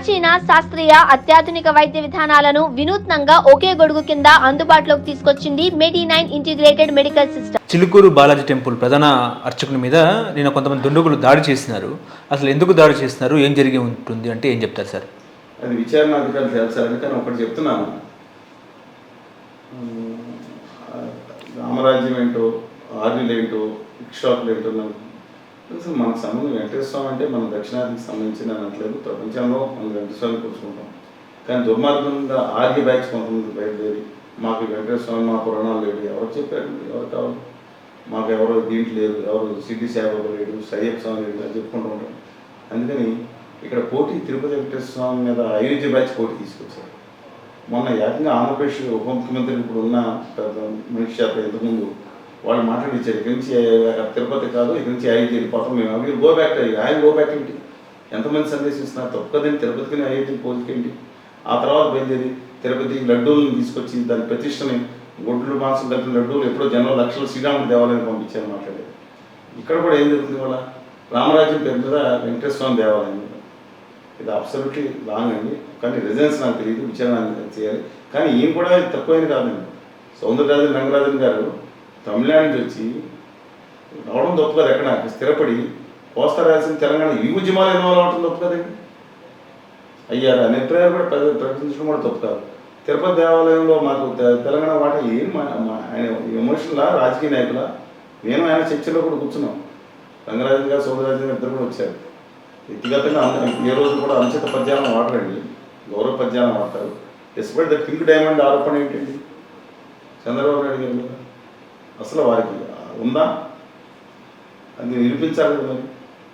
ప్రాచీన శాస్త్రీయ అత్యాధునిక వైద్య విధానాలను వినూత్నంగా ఒకే గొడుగు కింద అందుబాటులోకి తీసుకొచ్చింది medi nine integrated medical system. Chilkur Balaji temple ప్రధాన అర్చకుని మీద నిన్న కొంతమంది దుండగులు దాడి చేసినారు. అసలు ఎందుకు దాడి చేసినారు? ఏం జరిగి ఉంటుంది అంటే ఏం చెప్తారు సార్? అది విచారణ అధికారులు తెలుసారని కానీ ఒకటి చెప్తున్నాను. రామరాజ్యం ఏంటో ఆర్మీలు ఏంటో షాపులు ఏంటో నాకు అసలు మనకు సంబంధం వెంకటేశ్వర స్వామి అంటే మనం దక్షిణాదికి సంబంధించిన అనట్లేదు. ప్రపంచంలో మనం వెంకటేశ్వర స్వామిని కూర్చుకుంటాం కానీ దుర్మార్గంగా ఆర్గి బ్యాచ్ కొంతమంది బయలుదేరి మాకు వెంకటేశ్వర స్వామి మా పురాణాలు లేడు ఎవరు చెప్పారు? ఎవరు కావాలి? మాకు ఎవరు దీంట్లో లేదు ఎవరు సిద్ధి సేవకు లేడు సయ్యప్ప స్వామి లేడు అని చెప్పుకుంటూ ఉంటాం. అందుకని ఇక్కడ పోటీ తిరుపతి వెంకటేశ్వర స్వామి మీద ఐరుద్య బ్యాచ్ పోటీ తీసుకొచ్చారు. మొన్న ఏకంగా ఆంధ్రప్రదేశ్ ఉప ముఖ్యమంత్రి ఇప్పుడు ఉన్న పెద్ద మనిషి చేత ఇంతకుముందు వాళ్ళు మాట్లాడించారు ఇక్కడి నుంచి తిరుపతి కాదు ఇక్కడి నుంచి అయోధ్య వెళ్ళిపోతాం మేము అవి గో బ్యాక్ ఆయన గో బ్యాక్ ఏంటి? ఎంతమంది సందేశిస్తున్నారు తప్పు కదండి తిరుపతికి అయోధ్య పోలికేంటి ఆ తర్వాత బయలుదేరి తిరుపతి లడ్డూలను తీసుకొచ్చి దాని ప్రతిష్టని గుడ్లు మాంసం కలిపిన లడ్డూలు ఎప్పుడో జనం లక్షల శ్రీరాముడు దేవాలయం పంపించారు మాట్లాడేది ఇక్కడ కూడా ఏం జరుగుతుంది వాళ్ళ రామరాజ్యం పేరు మీద వెంకటేశ్వరం దేవాలయం. ఇది అబ్సల్యూట్లీ రాంగ్ అండి. కానీ రిజన్స్ నాకు తెలియదు విచారణ చేయాలి. కానీ ఏం కూడా తక్కువైంది తక్కువైన కాదండి. సౌందరరాజన్ రంగరాజన్ గారు తమిళనాడు నుంచి వచ్చి రావడం తప్పు కదా ఎక్కడ? స్థిరపడి కోస్తా రాయలసీమ తెలంగాణ ఈ ఉద్యమాలు ఇన్వాల్వ్ అవడం తప్పు కదండి అయ్యారు అనే అభిప్రాయాలు కూడా ప్ర- ప్రకటించడం కూడా తప్పు కాదు. తిరుపతి దేవాలయంలో మాకు తెలంగాణ వాట ఏం మా- ఆయన ఎమోషనలా రాజకీయ నాయకుల? నేను ఆయన చర్చలో కూడా కూర్చున్నాం. రంగరాజన్ గారు సోమరాజన్ గారు ఇద్దరు కూడా వచ్చారు. వ్యక్తిగతంగా ఏ రోజు కూడా అనుచిత పద్యాలను వాడరండి. గౌరవ పద్యాలను వాడతారు. ఎస్పెక్ట్ ద పింక్ డైమండ్ ఆరోపణ ఏంటండి? చంద్రబాబు నాయుడు గారు అసలు వారికి ఉందా? అది నిరూపించాలి కదా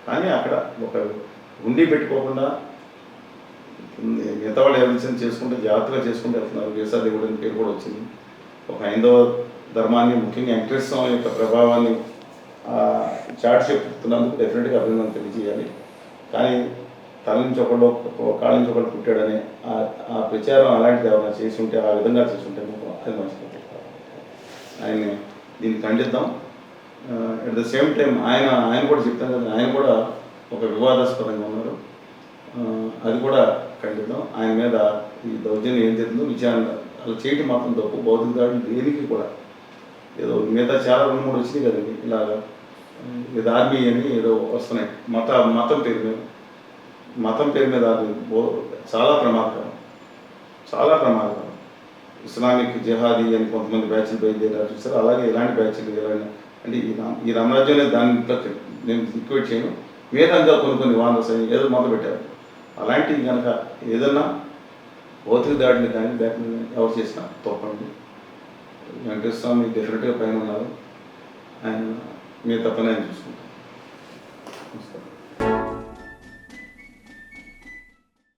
కానీ అక్కడ ఒక ఉండి పెట్టుకోకుండా మిగతా వాళ్ళు ఎవరిని చేసుకుంటే జాగ్రత్తగా చేసుకుంటూ వెళ్తున్నారు. వీసా దేవుడు అని పేరు కూడా వచ్చింది. ఒక హైందవ ధర్మాన్ని ముఖ్యంగా వెంకటేశ్వర యొక్క ప్రభావాన్ని చాట్ చెప్తున్నందుకు డెఫినెట్గా అభినందన తెలియజేయాలి. కానీ తల నుంచి ఒకళ్ళు కాళ్ళ నుంచి ఒకళ్ళు పుట్టాడని ఆ- ఆ ప్రచారం అలాంటిది ఏమైనా చేసి ఉంటే ఆ విధంగా చేసి ఉంటే అది మంచిది. ఆయన్ని దీన్ని ఖండిద్దాం. అట్ ద సేమ్ టైం ఆయన ఆయన కూడా చెప్తాను కదా ఆయన కూడా ఒక వివాదాస్పదంగా ఉన్నారు. అది కూడా ఖండిద్దాం. ఆయన మీద ఈ దౌర్జన్యం ఏం జరిగిందో విచారణ అలా చేయటం మాత్రం తప్పు. భౌతిక దాడులు దేనికి కూడా? ఏదో మిగతా చాలా రెండు మూడు వచ్చినాయి కదండి ఇలాగా. ఇది ఆర్మీ అని ఏదో వస్తున్నాయి. మత మతం పేరు మీద మతం పేరు మీద ఆర్మీ బో- చాలా ప్రమాదకరం. చాలా ప్రమాదకరం. ఇస్లామిక్ జిహాదీ అని కొంతమంది బ్యాచ్లు బయలుదేరారు చూసారు? అలాగే ఇలాంటి బ్యాచ్లు ఇలాంటి అంటే ఈ రామ్ ఈ రామరాజ్యంలో దాన్ని నేను లిక్విడ్ చేయను. వేదంగా కొన్ని కొన్ని వానర్స్ అని ఏదో మొదలుపెట్టారు. అలాంటివి కనుక ఏదన్నా భౌతిక దాడిని కానీ బ్యాక్ ఎవరు చేసినా తప్పండి. వెంకటేశ్వర స్వామి డెఫినెట్గా పైన ఉన్నారు. ఆయన మీ తప్పని ఆయన చూసుకున్నారు